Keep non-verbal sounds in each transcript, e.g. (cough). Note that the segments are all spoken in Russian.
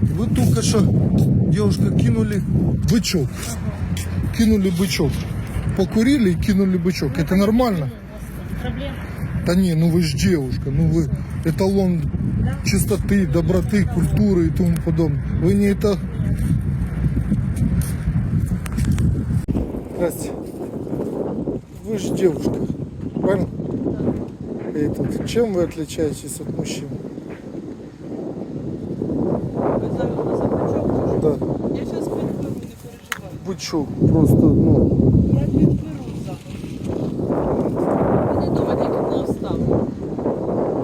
Вы только что, девушка, кинули бычок. Кинули бычок. Покурили и кинули бычок. Это нормально? Да не, ну вы же девушка, ну вы эталон чистоты, доброты, культуры и тому подобное. Вы не это... Здрасте. Вы же девушка, правильно? Тут, чем вы отличаетесь от мужчин? Ви зараз у нас бачок. Да, Я зараз підберу, не переживай. бычок, просто, ну, Я підберу зараз. Вони дома тільки не оставили.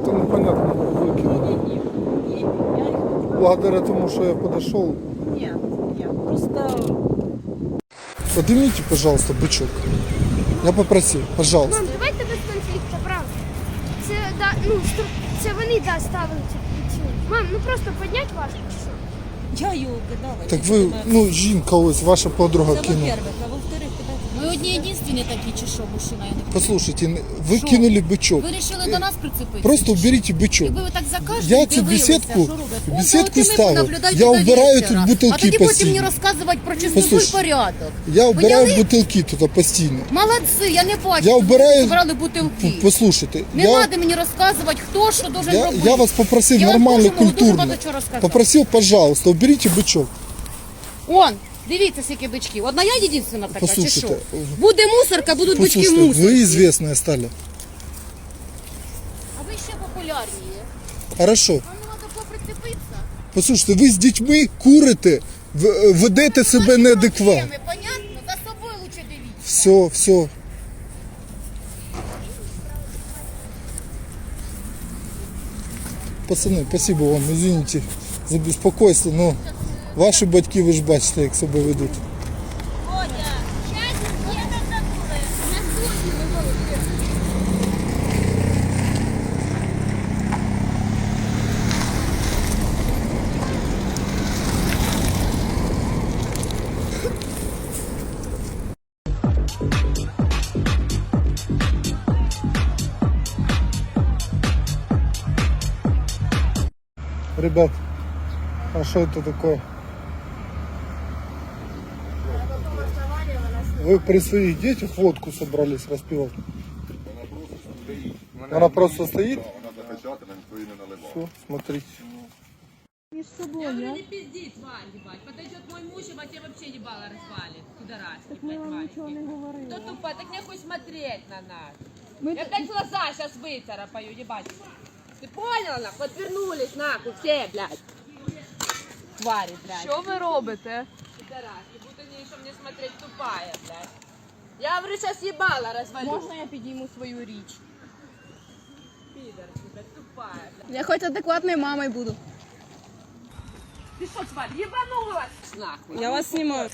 это непонятно, выкинули. Ні, ні, ні. Я їх Благодаря тому, что я подошел, ні, ні. Просто поднимите, пожалуйста, бычок. Я попросил, пожалуйста. Мам, давайте без конфлікту, правда. Це да, ну стру- це вони да ставили цю причину. Мам, ну просто підняти важко. я його кидала. Так ви, ну, жінка ось, ваша подруга Це кинула. во-первых, а во-вторых, кидати. Ми одні єдинственні такі, чи що, мужчина, я не Послушайте, ви Що? кинули бычок. Ви вирішили до нас прицепитися? Просто чи що? уберите бычок. Якби ви так за кожним Я цю дивилися, беседку, що робить? Он беседку за отими ставив. понаблюдайте Я до убираю вечора. тут бутилки А тоді потім постійно. мені розказувати про чистоту і Послухай, порядок. Я убираю Поняли? бутилки тут постійно. Молодці, я не бачу. Я щоб ви убираю- Збирали бутилки. Послушайте, Не я, треба мені розказувати, хто що должен я, робити. я вас попросив Я вам нормально, дуже можу дуже культурно. багато чого розказати. Попросил, пожалуйста, уберите бычок. Он, дивіться, скільки бичків. Одна я єдина така, чи що? Послухайте, Буде мусорка, будуть бички в Послушайте, мусорці. вы известная стали. А ви ще популярні. Хорошо. Вам не треба поприцепитися. Послухайте, ви з дітьми курите, в- ведете себе неадекватно. Проблеми, Понятно? За собою лучше дивіться. Все, все. Пацаны, спасибо вам, извините за беспокойство, но ваші батьки, ви ж бачите, як себе ведуть. Ребят, а что это такое? Вы при своих детях водку собрались распивать? Она просто стоит? Вона закачати, на ніхто її не наливав. Все, смотрите. Я говорю, не пизди, тварь, ебать. Подойдет мой муж, ебать, я вообще ебало развалит. Пидорас, так мы вам ничего не говорили. Кто тупой, так нехуй смотреть на нас. я блядь, глаза сейчас выцарапаю, ебать. Ты понял, нахуй? Отвернулись, нахуй, все, блядь. Твари, блядь. Що ви робите? Пидорас, и будут они еще мне смотреть тупая, блядь. Я говорю, сейчас ебало развалю. Можна я підійму свою річ? Пидор, блядь, тупая, блядь. Я хоч адекватною мамою буду. Ты что, тварь, ебанулась, нахуй? Я вас знімаю.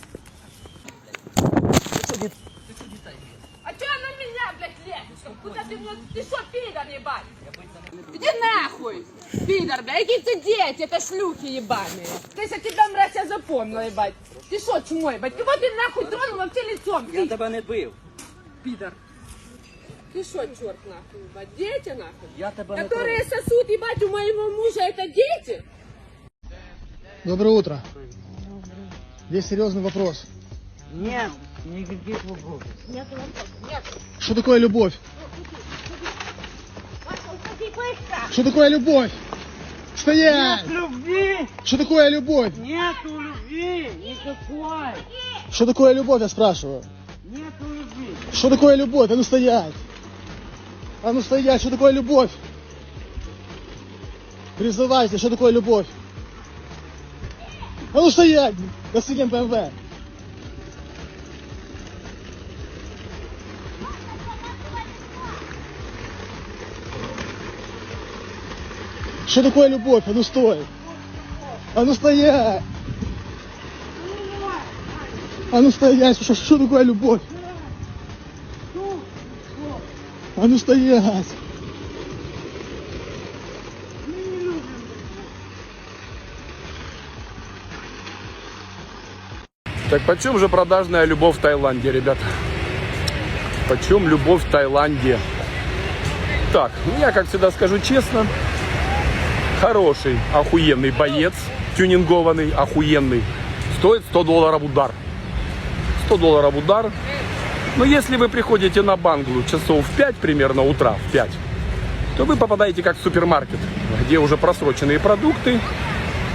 А чё на меня, блядь, лезешь? Куда ты, ну, ты что, пидор, ебать? Иди нахуй, пидор, блядь, какие ты дети, это шлюхи ебаные. Ты за тебя, мразь, я запомнила, ебать. Ты что, чумой, ебать? Кого ты нахуй тронул вообще лицом? Я Ты, тебе не бив. пидор. Ты что, черт, нахуй, ебать? Дети, нахуй? Я тебе не Которые сосут, ебать, у моего мужа, это дети? Доброе утро. Есть серьезный вопрос. Нет, никаких вопросов. Что такое любовь? Что такое любовь? Стоять! Любви! Что такое любовь? Нету любви! Никакой! Что такое любовь, я спрашиваю? Нету любви! Что такое любовь? А ну стоять! А ну стоять, что такое любовь? Призывайте, что такое любовь? А ну стоять! Господин ПМВ! Что такое любовь? А ну стой! А ну стоять! А ну стоять! Что, что такое любовь? А ну стоять! Так почем же продажная любовь в Таиланде, ребята? Почем любовь в Таиланде? Так, я, как всегда, скажу честно. Хороший, охуенный боец, тюнингованный, охуенный. Стоит 100 долларов удар. 100 долларов удар. Но если вы приходите на Банглу часов в 5 примерно утра, в 5, то вы попадаете как в супермаркет, где уже просроченные продукты,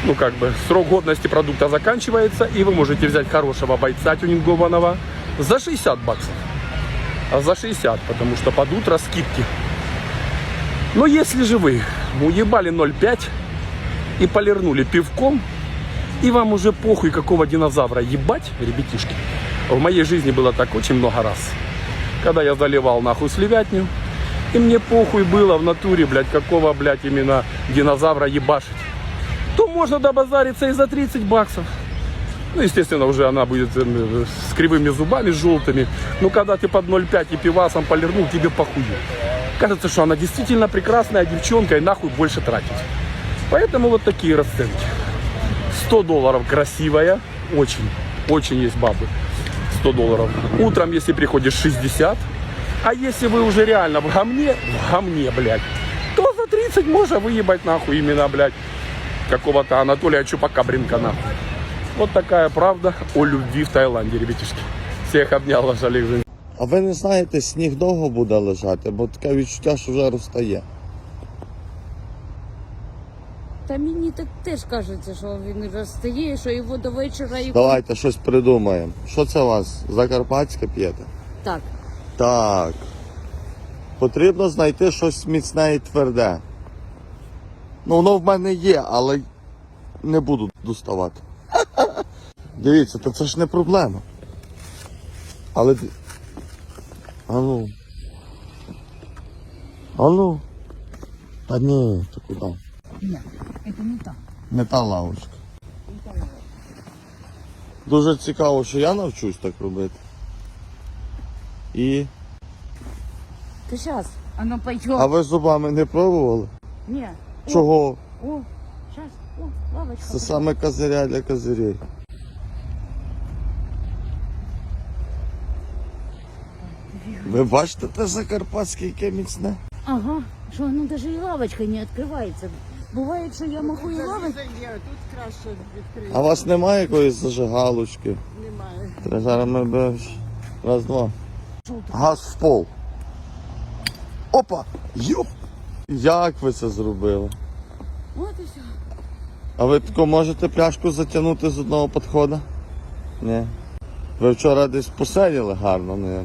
ну как бы срок годности продукта заканчивается, и вы можете взять хорошего бойца тюнингованного за 60 баксов. А за 60, потому что под утро скидки. Но если же вы уебали 0,5 и полирнули пивком, и вам уже похуй, какого динозавра ебать, ребятишки. В моей жизни было так очень много раз. Когда я заливал нахуй сливятню, и мне похуй было в натуре, блядь, какого, блядь, именно динозавра ебашить. То можно добазариться и за 30 баксов. Ну, естественно, уже она будет э, с кривыми зубами, желтыми. Но когда ты под 0,5 и пивасом полирнул, тебе похую. Кажется, что она действительно прекрасная девчонка и нахуй больше тратить. Поэтому вот такие расценки. 100 долларов красивая, очень, очень есть бабы. 100 долларов. Утром, если приходишь 60, а если вы уже реально в гамне, в гамне, блядь, то за 30 можно выебать нахуй именно, блядь, какого-то Анатолия Чупакабринка нахуй. Вот такая правда о любви в Таиланде, ребятишки. Всех обнял, Женя. А ви не знаєте, сніг довго буде лежати, бо таке відчуття, що вже розтає. Та мені так теж кажеться, що він розстає, що його до вечора і Давайте щось придумаємо. Що це у вас? Закарпатське п'єте? так. Так. Потрібно знайти щось міцне і тверде. Ну, воно в мене є, але не буду доставати. (laughs) Дивіться, то це ж не проблема. Але. Д- А ну. А ну. Та ні, то куди? Ні, це не так. Не та лавочка. Дуже цікаво, що я навчусь так робити. І. Ти зараз, а ну пойдем. А ви зубами не пробували? Ні. Чого? О, зараз, о, лавочка. Це саме козиря для козирей. Ви бачите те закарпатське, яке міцне? Ага, що ну даже і лавочка не відкривається. Буває, що я можу і лавочку. А у вас немає якоїсь зажигалочки? Немає. Треба зараз ми би... Раз, два. Газ в пол. Опа! Йоп! Як ви це зробили? От і все. А ви тако можете пляшку затягнути з одного підходу? Ні. Ви вчора десь посиділи гарно, не?